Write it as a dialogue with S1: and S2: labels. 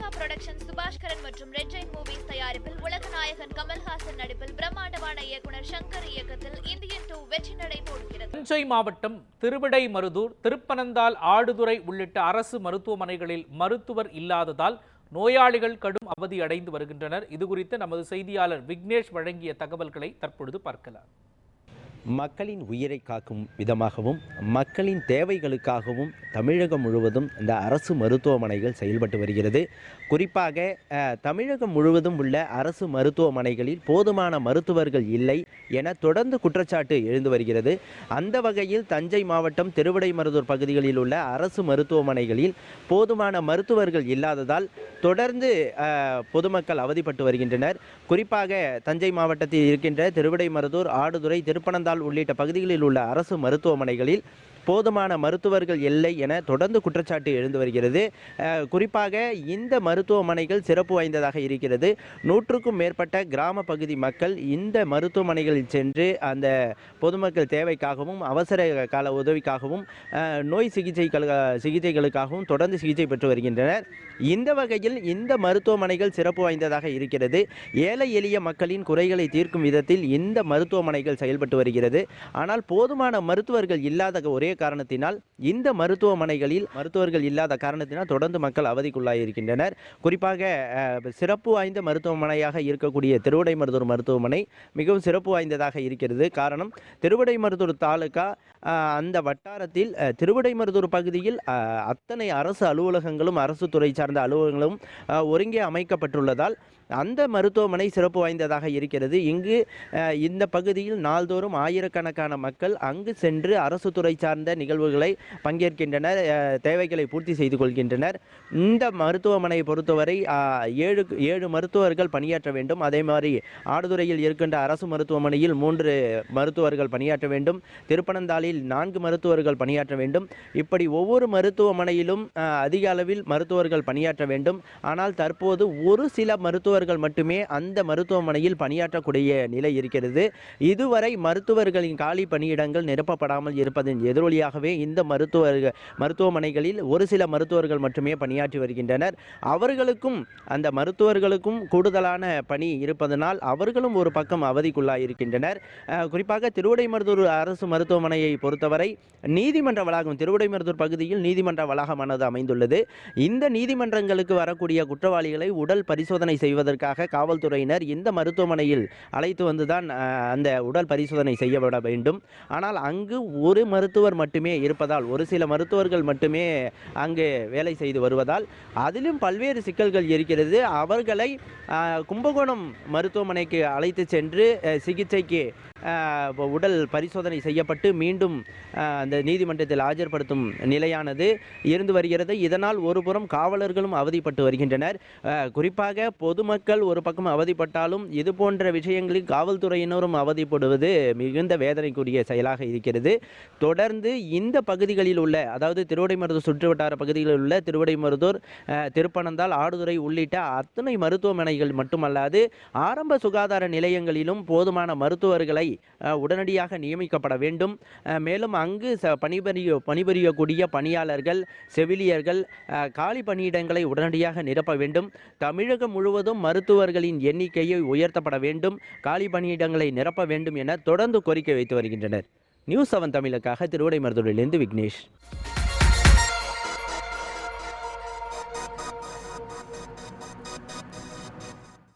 S1: Lyca production Subaskaran மற்றும் red Jain movies தயாரிப்பில் உலகநாயகன் கமல்ஹாசன் நடிப்பில் பிரம்மாண்டமான இயக்குனர் சங்கர் இயக்கத்தில் இந்தியன் டூ வெற்றி நடை போடுகிறது.
S2: தஞ்சை மாவட்டம் திருவிடைமருதூர் திருப்பனந்தாள் ஆடுதுறை உள்ளிட்ட அரசு மருத்துவமனைகளில் மருத்துவர் இல்லாததால் நோயாளிகள் கடும் அவதி அடைந்து வருகின்றனர். இது குறித்து நமது செய்தியாளர் விக்னேஷ் வழங்கிய தகவல்களை தற்பொழுது பார்க்கலாம்.
S3: மக்களின் உயிரை காக்கும் விதமாகவும் மக்களின் தேவைகளுக்காகவும் தமிழகம் முழுவதும் இந்த அரசு மருத்துவமனைகள் செயல்பட்டு வருகிறது. குறிப்பாக தமிழகம் முழுவதும் உள்ள அரசு மருத்துவமனைகளில் போதுமான மருத்துவர்கள் இல்லை என தொடர்ந்து குற்றச்சாட்டு எழுந்து வருகிறது. அந்த வகையில் தஞ்சை மாவட்டம் திருவிடைமருதூர் பகுதிகளில் உள்ள அரசு மருத்துவமனைகளில் போதுமான மருத்துவர்கள் இல்லாததால் தொடர்ந்து பொதுமக்கள் அவதிப்பட்டு வருகின்றனர். குறிப்பாக தஞ்சை மாவட்டத்தில் இருக்கின்ற திருவிடைமருதூர் ஆடுதுறை திருப்பனந்தாள் உள்ளிட்ட பகுதிகளில் உள்ள அரசு மருத்துவமனைகளில் போதுமான மருத்துவர்கள் இல்லை என தொடர்ந்து குற்றச்சாட்டு எழுந்து வருகிறது. குறிப்பாக இந்த மருத்துவமனைகள் சிறப்பு வாய்ந்ததாக இருக்கிறது. நூற்றுக்கும் மேற்பட்ட கிராம பகுதி மக்கள் இந்த மருத்துவமனைகளில் சென்று அந்த பொதுமக்கள் தேவைக்காகவும் அவசர கால உதவிக்காகவும் நோய் சிகிச்சை சிகிச்சைகளுக்காகவும் தொடர்ந்து சிகிச்சை பெற்று வருகின்றனர். இந்த வகையில் இந்த மருத்துவமனைகள் சிறப்பு வாய்ந்ததாக இருக்கிறது. ஏழை எளிய மக்களின் குறைகளை தீர்க்கும் விதத்தில் இந்த மருத்துவமனைகள் செயல்பட்டு வருகிறது. ஆனால் போதுமான மருத்துவர்கள் இல்லாத ஒரே காரணத்தினால் இந்த மருத்துவமனைகளில் மருத்துவர்கள் இல்லாத காரணத்தினால் தொடர்ந்து மக்கள் அவதிக்குள்ளாயிருக்கின்றனர். குறிப்பாக சிறப்பு வாய்ந்த மருத்துவமனையாக இருக்கக்கூடிய திருவிடைமருதூர் மருத்துவமனை மிகவும் சிறப்பு வாய்ந்ததாக இருக்கிறது. காரணம் திருவிடைமருதூர் தாலுகா அந்த வட்டாரத்தில் அஹ், திருவிடைமருதூர் பகுதியில் அத்தனை அரசு அலுவலகங்களும் அரசு துறை சார்ந்த அலுவலகங்களும் ஒருங்கே அமைக்கப்பட்டுள்ளதால் அந்த மருத்துவமனை சிறப்பு வாய்ந்ததாக இருக்கிறது. இங்கு இந்த பகுதியில் நாள்தோறும் ஆயிரக்கணக்கான மக்கள் அங்கு சென்று அரசு துறை சார்ந்த நிகழ்வுகளை பங்கேற்கின்றனர் தேவைகளை பூர்த்தி செய்து கொள்கின்றனர். இந்த மருத்துவமனையை பொறுத்தவரை ஏழு ஏழு மருத்துவர்கள் பணியாற்ற வேண்டும். அதே மாதிரி ஆடுதுறையில் இருக்கின்ற அரசு மருத்துவமனையில் மூன்று மருத்துவர்கள் பணியாற்ற வேண்டும். திருப்பனந்தாளில் நான்கு மருத்துவர்கள் பணியாற்ற வேண்டும். இப்படி ஒவ்வொரு மருத்துவமனையிலும் அதிக அளவில் மருத்துவர்கள் பணியாற்ற வேண்டும். ஆனால் தற்போது ஒரு சில மருத்துவர்கள் மட்டுமே அந்த மருத்துவமனையில் பணியாற்றக்கூடிய நிலை இருக்கிறது. இதுவரை மருத்துவர்களின் காலி பணியிடங்கள் நிரப்பப்படாமல் இருப்பதன் எதிரொலியாகவே இந்த மருத்துவர் மருத்துவமனைகளில் ஒரு சில மருத்துவர்கள் மட்டுமே பணியாற்றி வருகின்றனர். அவர்களுக்கும் அந்த மருத்துவர்களுக்கும் கூடுதலான பணி இருப்பதனால் அவர்களும் ஒரு பக்கம் அவதிக்குள்ளாயிருக்கின்றனர். குறிப்பாக திருவிடைமருதூர் அரசு மருத்துவமனையை பொறுத்தவரை நீதிமன்ற வளாகம் திருவிடைமருதூர் பகுதியில் நீதிமன்ற வளாகமானது அமைந்துள்ளது. இந்த நீதிமன்றங்களுக்கு வரக்கூடிய குற்றவாளிகளை உடல் பரிசோதனை செய்வதற்காக காவல்துறையினர் இந்த மருத்துவமனையில் அழைத்து வந்துதான் அந்த உடல் பரிசோதனை செய்யப்பட வேண்டும். ஆனால் அங்கு ஒரு மருத்துவர் மட்டுமே இருப்பதால் ஒரு சில மருத்துவர்கள் மட்டுமே அங்கு வேலை செய்து வருவதால் அதிலும் பல்வேறு சிக்கல்கள் இருக்கிறது. அவர்களை கும்பகோணம் மருத்துவமனைக்கு அழைத்து சென்று சிகிச்சைக்கு உடல் பரிசோதனை செய்யப்பட்டு மீண்டும் அந்த நீதிமன்றத்தில் ஆஜர்படுத்தும் நிலையானது இருந்து வருகிறது. இதனால் ஒருபுறம் காவலர்களும் அவதிப்பட்டு வருகின்றனர். குறிப்பாக பொதுமக்கள் மக்கள் ஒரு பக்கம் அவதிப்பட்டாலும் இது போன்ற விஷயங்களில் காவல்துறையினரும் அவதிப்படுவது மிகுந்த வேதனைக்குரிய செயலாக இருக்கிறது. தொடர்ந்து இந்த பகுதிகளில் உள்ள அதாவது திருவடைமருதூர் சுற்றுவட்டார பகுதிகளில் உள்ள திருவடைமருதூர் திருப்பனந்தால் ஆடுதுறை உள்ளிட்ட அத்தனை மருத்துவமனைகள் மட்டுமல்லாது ஆரம்ப சுகாதார நிலையங்களிலும் போதுமான மருத்துவர்களை உடனடியாக நியமிக்கப்பட வேண்டும். மேலும் அங்கு ச பணிபுரிய பணிபுரியக்கூடிய பணியாளர்கள் செவிலியர்கள் காலி பணியிடங்களை உடனடியாக நிரப்ப வேண்டும். தமிழகம் முழுவதும் மருத்துவர்களின் எண்ணிக்கையை உயர்த்தப்பட வேண்டும் காலி பணியிடங்களை நிரப்ப வேண்டும் என தொடர்ந்து கோரிக்கை வைத்து வருகின்றனர். நியூஸ் செவன் தமிழுக்காக திருவிடைமருதூரிலிருந்து விக்னேஷ்.